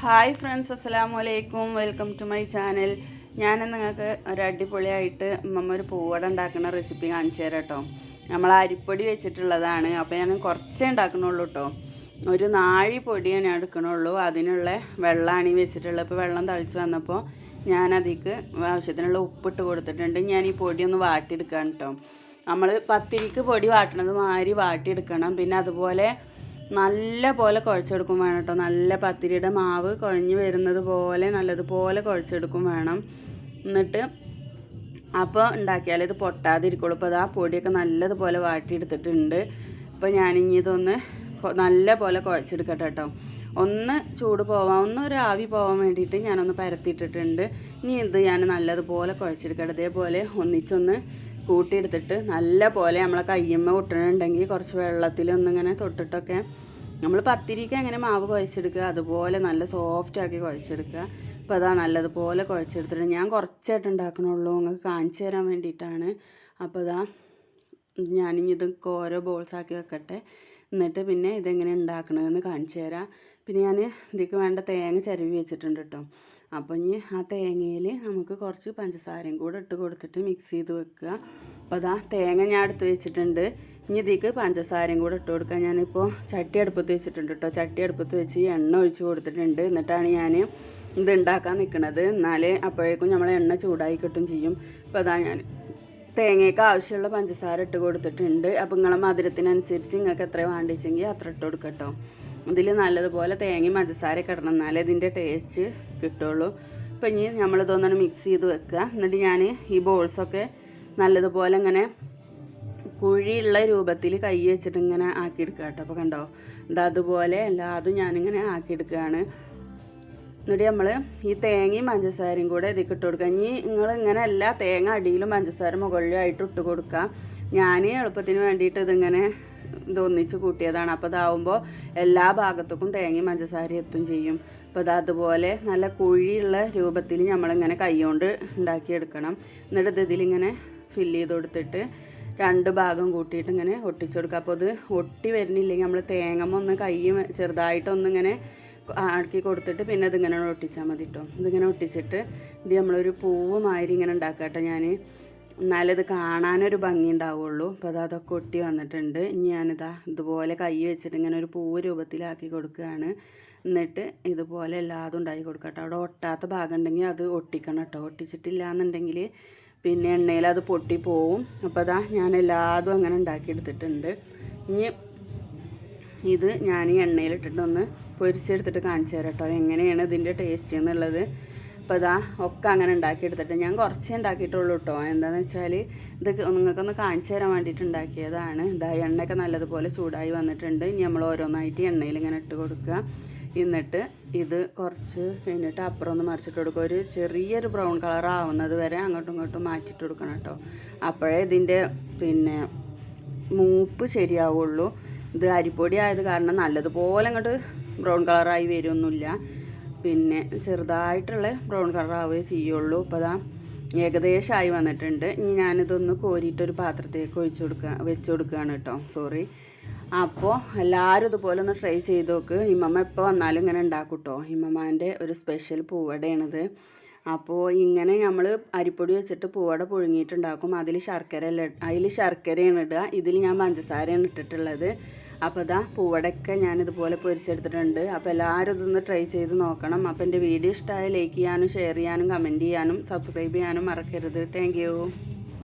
Hi friends അസ്സലാമു അലൈക്കും welcome to my channel ഞാൻ നിങ്ങൾക്ക് ഒരു അടിപൊളിയായിട്ട് അമ്മ ഒരു പൂവട ഉണ്ടാക്കുന്ന റെസിപ്പി കാണിച്ചു തരാം കേട്ടോ. നമ്മൾ അരിപ്പൊടി വെച്ചിട്ടുള്ളതാണ്. അപ്പോൾ ഞാൻ കുറച്ചേ ഉണ്ടാക്കണുള്ളൂ കേട്ടോ. ഒരു നാഴി പൊടിയേ ഞാൻ എടുക്കണുള്ളൂ. അതിനുള്ള വെള്ളമാണ് ഈ വെച്ചിട്ടുള്ളത്. ഇപ്പോൾ വെള്ളം തളിച്ച് വന്നപ്പോൾ ഞാൻ അതിക്ക് ആവശ്യത്തിനുള്ള ഉപ്പിട്ട് കൊടുത്തിട്ടുണ്ട്. ഞാൻ ഈ പൊടി ഒന്ന് വാട്ടിയെടുക്കാൻ കേട്ടോ. നമ്മൾ പത്തിരിക്ക് പൊടി വാട്ടണത് മാതിരി വാട്ടിയെടുക്കണം. പിന്നെ അതുപോലെ നല്ല പോലെ കുഴച്ചെടുക്കും വേണം കേട്ടോ. നല്ല പത്തിരിയുടെ മാവ് കുഴഞ്ഞ് വരുന്നത് പോലെ നല്ലതുപോലെ കുഴച്ചെടുക്കും വേണം. എന്നിട്ട് അപ്പോൾ ഉണ്ടാക്കിയാൽ ഇത് പൊട്ടാതിരിക്കുള്ളൂ. ഇപ്പോൾ അത് ആ പൊടിയൊക്കെ നല്ലതുപോലെ വാട്ടിയെടുത്തിട്ടുണ്ട്. ഇപ്പോൾ ഞാനിനി ഇതൊന്ന് നല്ല പോലെ കുഴച്ചെടുക്കട്ടെ കേട്ടോ. ഒന്ന് ചൂട് പോവാൻ ഒന്ന് ഒരു ആവി പോകാൻ വേണ്ടിയിട്ട് ഞാനൊന്ന് പരത്തിയിട്ടിട്ടുണ്ട്. ഇനി ഇത് ഞാൻ നല്ലതുപോലെ കുഴച്ചെടുക്കട്ടെ. ഇതേപോലെ ഒന്നിച്ചൊന്ന് കൂട്ടിയെടുത്തിട്ട് നല്ല പോലെ നമ്മളെ കയ്യമ്മ കൊട്ടണുണ്ടെങ്കിൽ കുറച്ച് വെള്ളത്തിലൊന്നിങ്ങനെ തൊട്ടിട്ടൊക്കെ നമ്മൾ പത്തിരിക്ക് അങ്ങനെ മാവ് കുഴച്ചെടുക്കുക? അതുപോലെ നല്ല സോഫ്റ്റ് ആക്കി കുഴച്ചെടുക്കുക. അപ്പോൾ അതാ നല്ലതുപോലെ കുഴച്ചെടുത്തിട്ട് ഞാൻ കുറച്ചായിട്ട് ഉണ്ടാക്കണുള്ളൂ. നിങ്ങൾക്ക് കാണിച്ചു തരാൻ വേണ്ടിയിട്ടാണ്. അപ്പോൾ അതാ ഞാനിനി ഇത് ഓരോ ബോൾസാക്കി വെക്കട്ടെ. എന്നിട്ട് പിന്നെ ഇതെങ്ങനെ ഉണ്ടാക്കണമെന്ന് കാണിച്ചു തരാം. പിന്നെ ഞാൻ ഇതിക്ക് വേണ്ട തേങ്ങ ചിരവി വെച്ചിട്ടുണ്ട് കേട്ടോ. അപ്പോൾ ഇനി ആ തേങ്ങയിൽ നമുക്ക് കുറച്ച് പഞ്ചസാരയും കൂടെ ഇട്ട് കൊടുത്തിട്ട് മിക്സ് ചെയ്ത് വെക്കുക. അപ്പോൾ അതാ തേങ്ങ ഞാൻ എടുത്ത് വെച്ചിട്ടുണ്ട്. ഇനി ഇതിക്ക് പഞ്ചസാരയും കൂടെ ഇട്ട് കൊടുക്കുക. ഞാനിപ്പോൾ ചട്ടി അടുപ്പത്ത് വെച്ചിട്ടുണ്ട് കേട്ടോ ചട്ടി അടുപ്പത്ത് വെച്ച് എണ്ണ ഒഴിച്ച് കൊടുത്തിട്ടുണ്ട്. എന്നിട്ടാണ് ഞാൻ ഇത് ഉണ്ടാക്കാൻ നിൽക്കുന്നത് എന്നാലേ അപ്പോഴേക്കും നമ്മൾ എണ്ണ ചൂടായി കിട്ടും ചെയ്യും. അപ്പോൾ അതാ ഞാൻ തേങ്ങയ്ക്ക് ആവശ്യമുള്ള പഞ്ചസാര ഇട്ട് കൊടുത്തിട്ടുണ്ട്. അപ്പോൾ നിങ്ങളെ മധുരത്തിനനുസരിച്ച് നിങ്ങൾക്ക് എത്ര വേണ്ടിച്ചെങ്കിൽ അത്ര ഇട്ട് കൊടുക്കട്ടോ. ഇതിൽ നല്ലതുപോലെ തേങ്ങയും പഞ്ചസാര ഇടണം. എന്നാലേ ഇതിന്റെ ടേസ്റ്റ് കിട്ടുള്ളൂ. ഇപ്പം ഇനി നമ്മളിതൊന്നാണ് മിക്സ് ചെയ്ത് വെക്കുക. എന്നിട്ട് ഞാൻ ഈ ബോൾസൊക്കെ നല്ലതുപോലെ ഇങ്ങനെ കുഴിയുള്ള രൂപത്തിൽ കൈ വെച്ചിട്ട് ഇങ്ങനെ ആക്കിയെടുക്കുക കേട്ടോ. അപ്പോൾ കണ്ടോ? അതുപോലെ എല്ലാതും ഞാനിങ്ങനെ ആക്കിയെടുക്കുകയാണ്. എന്നിട്ട് നമ്മൾ ഈ തേങ്ങയും പഞ്ചസാരയും കൂടെ ഇതിൽ ഇട്ട് കൊടുക്കുക. ഇനി നിങ്ങൾ ഇങ്ങനെ എല്ലാ തേങ്ങ അടിയിലും പഞ്ചസാര മുകളിലും ആയിട്ട് ഇട്ട് കൊടുക്കുക. ഞാൻ എളുപ്പത്തിന് വേണ്ടിയിട്ട് ഇതിങ്ങനെ ഇത് ഒന്നിച്ച് കൂട്ടിയതാണ്. അപ്പോൾ ഇതാവുമ്പോൾ എല്ലാ ഭാഗത്തേക്കും തേങ്ങയും പഞ്ചസാരയും എത്തും ചെയ്യും. അപ്പോൾ ഇത് അതുപോലെ നല്ല കുഴിയുള്ള രൂപത്തിൽ നമ്മളിങ്ങനെ കൈകൊണ്ട് ഉണ്ടാക്കിയെടുക്കണം. എന്നിട്ട് ഇത് ഇതിലിങ്ങനെ ഫില്ല് ചെയ്ത് കൊടുത്തിട്ട് രണ്ട് ഭാഗം കൂട്ടിയിട്ട് ഇങ്ങനെ ഒട്ടിച്ചു കൊടുക്കുക. അപ്പോൾ ഇത് ഒട്ടി വരുന്നില്ലെങ്കിൽ നമ്മൾ തേങ്ങമ്മ ഒന്ന് കൈ ചെറുതായിട്ടൊന്നിങ്ങനെ ആക്കി കൊടുത്തിട്ട് പിന്നെ ഇതിങ്ങനെ ഒട്ടിച്ചാൽ മതി കേട്ടോ ഇതിങ്ങനെ ഒട്ടിച്ചിട്ട് ഇത് നമ്മളൊരു പൂവ് മാതിരി ഇങ്ങനെ ഉണ്ടാക്കട്ടെ ഞാൻ എന്നാലും ഇത് കാണാനൊരു ഭംഗി ഉണ്ടാവുള്ളൂ. അപ്പോൾ അത് അതൊക്കെ ഒട്ടി വന്നിട്ടുണ്ട്. ഇനി ഞാനിതാ ഇതുപോലെ കൈ വെച്ചിട്ട് ഇങ്ങനെ ഒരു പൂവ് രൂപത്തിലാക്കി കൊടുക്കുകയാണ്. എന്നിട്ട് ഇതുപോലെ എല്ലാതും ഉണ്ടാക്കി കൊടുക്കട്ടെ കേട്ടോ അവിടെ ഒട്ടാത്ത ഭാഗം ഉണ്ടെങ്കിൽ അത് ഒട്ടിക്കണം കേട്ടോ ഒട്ടിച്ചിട്ടില്ല എന്നുണ്ടെങ്കിൽ പിന്നെ എണ്ണയിൽ അത് പൊട്ടി പോവും. അപ്പോൾ അതാ ഞാൻ എല്ലാതും അങ്ങനെ ഉണ്ടാക്കിയെടുത്തിട്ടുണ്ട് ഇനി ഇത് ഞാൻ എണ്ണയിലിട്ടിട്ടൊന്ന് പൊരിച്ചെടുത്തിട്ട് കാണിച്ചു തരാം കേട്ടോ. എങ്ങനെയാണ് ഇതിന്റെ ടേസ്റ്റ് എന്നുള്ളത്. അപ്പോൾ ഇതാ ഒക്കെ അങ്ങനെ ഉണ്ടാക്കിയെടുത്തിട്ട് ഞാൻ കുറച്ചേ ഉണ്ടാക്കിയിട്ടുള്ളൂ കേട്ടോ. എന്താണെന്ന് വെച്ചാൽ ഇത് നിങ്ങൾക്കൊന്ന് കാണിച്ചു തരാൻ വേണ്ടിയിട്ട് ഉണ്ടാക്കിയതാണ്. ഇതാ എണ്ണയൊക്കെ നല്ലതുപോലെ ചൂടായി വന്നിട്ടുണ്ട്. ഇനി നമ്മൾ ഓരോന്നായിട്ട് എണ്ണയിൽ ഇങ്ങനെ ഇട്ട് കൊടുക്കുക. എന്നിട്ട് ഇത് കുറച്ച് കഴിഞ്ഞിട്ട് അപ്പുറം ഒന്ന് മറിച്ചിട്ട് കൊടുക്കുക. ഒരു ചെറിയൊരു ബ്രൗൺ കളർ ആവുന്നത് വരെ അങ്ങോട്ടും ഇങ്ങോട്ടും മാറ്റിയിട്ട് കൊടുക്കണം കേട്ടോ. അപ്പോഴേ ഇതിന്റെ പിന്നെ മൂപ്പ് ശരിയാവുള്ളൂ. ഇത് അരിപ്പൊടി ആയത് കാരണം നല്ലതുപോലെ അങ്ങോട്ട് ബ്രൗൺ കളറായി വരുമൊന്നുമില്ല. പിന്നെ ചെറുതായിട്ടുള്ള ബ്രൗൺ കളറാവുകയെ ചെയ്യുള്ളൂ. ഇപ്പോൾ അതാ ഏകദേശമായി വന്നിട്ടുണ്ട്. ഇനി ഞാനിതൊന്ന് കോരിയിട്ടൊരു പാത്രത്തേക്ക് ഒഴിച്ചു കൊടുക്കുക വെച്ച് കൊടുക്കുകയാണ് കേട്ടോ. സോറി അപ്പോൾ എല്ലാവരും ഇതുപോലെ ഒന്ന് ട്രൈ ചെയ്ത് നോക്ക്. ഇമ്മമ്മ എപ്പോൾ വന്നാലും ഇങ്ങനെ ഉണ്ടാക്കും കേട്ടോ. ഇമ്മമ്മാന്റെ ഒരു സ്പെഷ്യൽ പൂവടയാണിത്. അപ്പോൾ ഇങ്ങനെ നമ്മൾ അരിപ്പൊടി വെച്ചിട്ട് പൂവട പുഴുങ്ങിയിട്ടുണ്ടാക്കും. അതിൽ ശർക്കര അതിൽ ശർക്കരയാണ് ഇടുക. ഇതിൽ ഞാൻ പഞ്ചസാരയാണ് ഇട്ടിട്ടുള്ളത്. അപ്പോൾ ഇതാ പൂവടൊക്കെ ഞാനിതുപോലെ പൊരിച്ചെടുത്തിട്ടുണ്ട്. അപ്പോൾ എല്ലാവരും ഇതൊന്ന് ട്രൈ ചെയ്ത് നോക്കണം. അപ്പോൾ എന്റെ വീഡിയോ ഇഷ്ടമായ ലൈക്ക് ചെയ്യാനും ഷെയർ ചെയ്യാനും കമന്റ് ചെയ്യാനും സബ്സ്ക്രൈബ് ചെയ്യാനും മറക്കരുത്. താങ്ക്